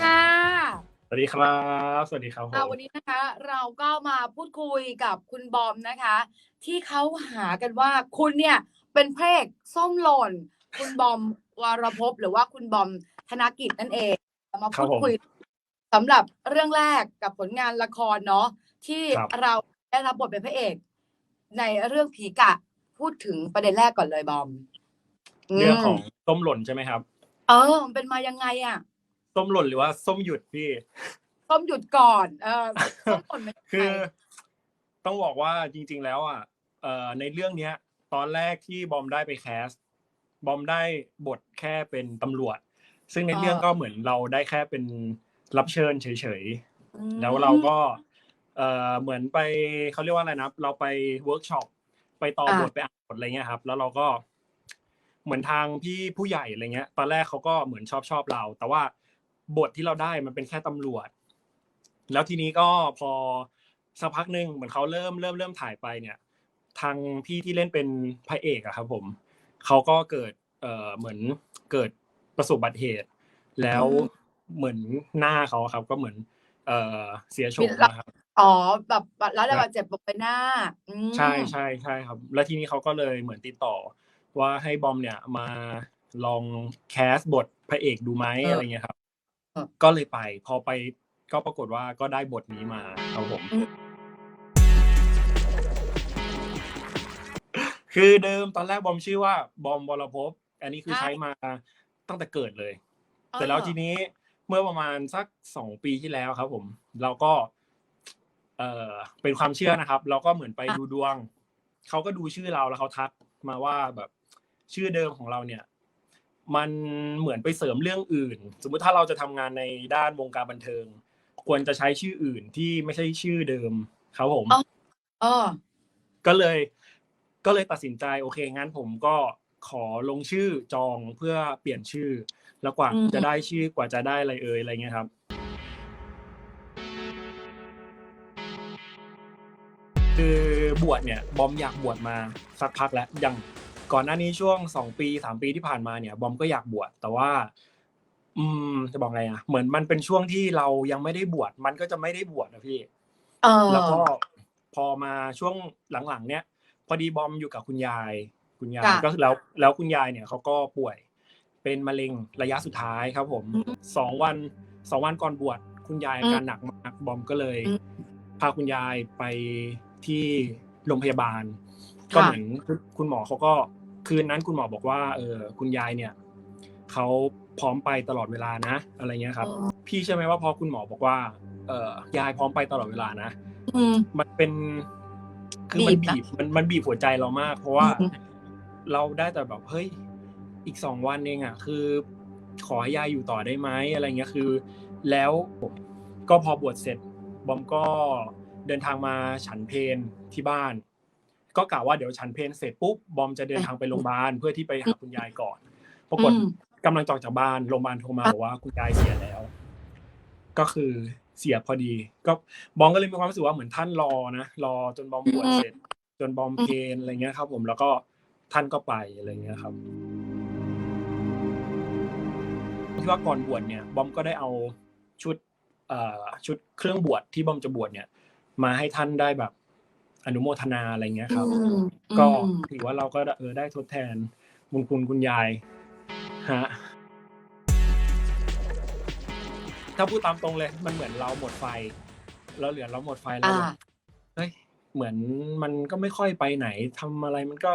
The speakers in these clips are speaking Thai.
ค่ะ สวัสดีครับ สวัสดีครับผอ่ามวันนี้นะคะ เราก็มาพูดคุยกับคุณบอมนะคะ ที่เขาหากันว่าคุณเนี่ยเป็นพระเอกส้มหล่น คุณบอมวรภพหรือว่าคุณบอมธนกิจนั่นเองเรามาพูดคุยสำหรับเรื่องแรกกับผลงานละครเนาะที่เราได้รับบทเป็นพระเอก ในเรื่องผีกะพูดถึงประเด็นแรกก่อนเลยบอม เรื่องของมส้มหล่นใช่ไหมครับ เออ มันเป็นมายังไงอะ ส้มหล่นหรือว่าส้มหยุดพี่ ส้มหยุดก่อน เออส้มหล่นเป็นยังไงคือ ต้องบอกว่าจริง ๆ แล้วอะเอ่อในเรื่องเนี้ย ตอนแรกที่บอมได้ไปแคส บอมได้บทแค่เป็นตำรวจ ซึ่งในเรื่องก็เหมือนเราได้แค่เป็นรับเชิญเฉยๆ แล้วเราก็เอ่อเหมือนไปเขาเรียกว่าอะไรนะเราไปเวิร์กช็อปไปต่อบทไปอ่านบทอะไรเงี้ยครับ แล้วเราก็เหมือนทางพี่ผู้ใหญ่อะไรเงี้ย ตอนแรกเขาก็เหมือนชอบชอบเรา แต่ว่า บทที่เราได้มันเป็นแค่ตำรวจ แล้วทีนี้ก็พอสักพักหนึ่งเหมือนเขาเริ่มเริ่มเริ่มถ่ายไปเนี่ย ทางพี่ที่เล่นเป็นพระเอกอะครับ ผมเขาก็เกิดเอ่อเหมือนเกิดประสบอุบัติเหตุ แล้วเหมือนหน้าเขาอะครับ ก็เหมือน เอ่อเสียโฉมนะครับอ๋อแบบแล้วได้บาดเจ็บบนใบหน้าอืมใช่ใช่ใช่ครับ แล้วทีนี้เขาก็เลยเหมือนติดต่อ ว่าให้บอมเนี่ยมาลองแคสบทพระเอกดูไหมอะไรเงี้ยครับ ก็เลยไป พอไปก็ปรากฏว่าก็ได้บทนี้มาครับผม คือเดิมตอนแรกบอมชื่อว่าบอมวรภพอันนี้คือใช้มาตั้งแต่เกิดเลย แต่แล้วทีนี้เมื่อประมาณสักสองปีที่แล้วครับ ผม เราก็ เอ่อเป็นความเชื่อนะครับ เราก็เหมือนไปดูดวงเขาก็ดูชื่อเราแล้วเขาทักมาว่าแบบชื่อเดิมของเราเนี่ย มันเหมือนไปเสริมเรื่องอื่น สมมุติถ้าเราจะทำงานในด้านวงการบันเทิง ควรจะใช้ชื่ออื่นที่ไม่ใช่ชื่อเดิมครับผมเออก็เลย ก็เลยตัดสินใจโอเคงั้นผมก็ขอลงชื่อจองเพื่อเปลี่ยนชื่อ แล้วกว่าอืมจะได้ชื่อกว่าจะได้อะไรเอ่ยอะไรเงี้ยครับคือบวชเนี่ยบอมอยากบวชมาสักพักแล้วอย่าง ก่อนหน้านี้ช่วงสองปีสามปีที่ผ่านมาเนี่ย บอมก็อยากบวชแต่ว่า อืม จะบอกไงอะเหมือนมันเป็นช่วงที่เรายังไม่ได้บวชมันก็จะไม่ได้บวชนะพี่เออแล้วก็พอมาช่วงหลังๆ เนี้ยพอดีบอมอยู่กับคุณยาย คุณยายจ้ะก็แล้วแล้วคุณยายเนี่ยเขาก็ป่วย เป็นมะเร็งระยะสุดท้ายครับ ผมอืมสองวันสองวันก่อนบวชคุณยายอาการหนักมากบอมก็เลยอืมพาคุณยายไปที่โรงพยาบาลค่ะก็เหมือนคุณคุณหมอเขาก็ คืนนั้นคุณหมอบอกว่าเออคุณยายเนี่ยเขาพร้อมไปตลอดเวลานะ อะไรเงี้ยครับ พี่ใช่อไหมว่าพอคุณหมอบอกว่า เออยายพร้อมไปตลอดเวลานะอืมมันเป็นคือมันบีบนะบีบมันมันบีบหัวใจเรามาก เพราะว่าอืมเราได้แต่แบบเฮ้ยอีกสองวันเองอะคือ ขอให้ยายอยู่ต่อได้ไหมอะไรเงี้ยคือ แล้วก็พอบวชเสร็จบอมก็เดินทางมาฉันเพลที่บ้าน ก็กะว่าเดี๋ยวฉันเพลเสร็จปุ๊บบอมจะเดินทางไปโรงพยาบาลเพื่อที่ไปหาคุณยายก่อนปรากฏอืมกำลังจะออกจากบ้านโรงพยาบาลโทรมาบอกว่าคุณยายเสียแล้ว ก็คือเสียพอดี ก็บอมก็เลยมีความรู้สึกว่าเหมือนท่านรอนะรอจนบอมบวชเสร็จ จนบอมเพลนอะไรเงี้ยครับ ผมแล้วก็ท่านก็ไปอะไรเงี้ยครับที่ว่าก่อนบวชเนี่ยบอมก็ได้เอาชุดเอ่อชุดเครื่องบวชที่บอมจะบวชเนี่ย มาให้ท่านได้แบบ อนุโมทนาอะไรเงี้ยครับอืมก็อืมถือว่าเราก็เออได้ทดแทนบุญคุณคุณยายฮะถ้าพูดตามตรงเลยมันเหมือนเราหมดไฟ เราเหลือเราหมดไฟแล้วอ่าแบบเฮ้ยเหมือนมันก็ไม่ค่อยไปไหนทำอะไรมันก็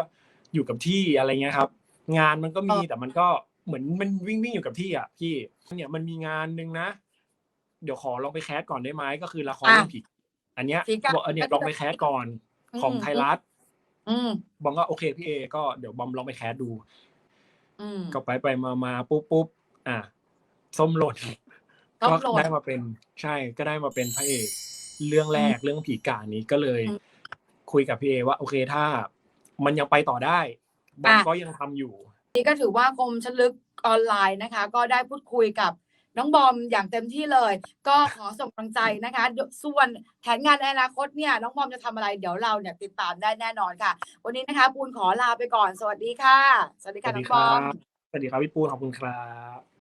อยู่กับที่อะไรเงี้ยครับ งานมันก็มีเออแต่มันก็เหมือนมันวิ่งวิ่งอยู่กับที่อะพี่เนี่ยมันมีงานหนึ่งนะเดี๋ยวขอลองไปแคสก่อนได้ไหมก็คือละครเรื่องผี อันเนี้ยผีกะบอกเออเนี่ยลองไปแคสก่อนอืมของไทยรัฐอืมบอมก็โอเคพี่เอก็เดี๋ยวบอมลองไปแคสดูอืมก็ไปไปมามาปุ๊บปุ๊บอะส้มหล่นส้ก็มหล่นได้มาเป็นใช่ก็ได้มาเป็นพระเอกเรื่องแรกเรื่องผีกานี้ก็เลยอืมคุยกับพี่เอว่า โอเคถ้า มันยังไปต่อได้บอมอะก็ยังทำอยู่ นี่ก็ถือว่ากรมชลึกออนไลน์นะคะ ก็ได้พูดคุยกับ น้องบอมอย่างเต็มที่เลย ก็ขอส่งกำลังใจนะคะ ส่วนแผนงานในอนาคตเนี่ยน้องบอมจะทำอะไรเดี๋ยวเราเนี่ยติดตามได้แน่นอนค่ะ วันนี้นะคะปูนขอลาไปก่อน สวัสดีค่ะ สวัสดีสค่ะวัสน้ดีองคบรัอมบสวัสดีครับพี่ปูขอบคุณครับ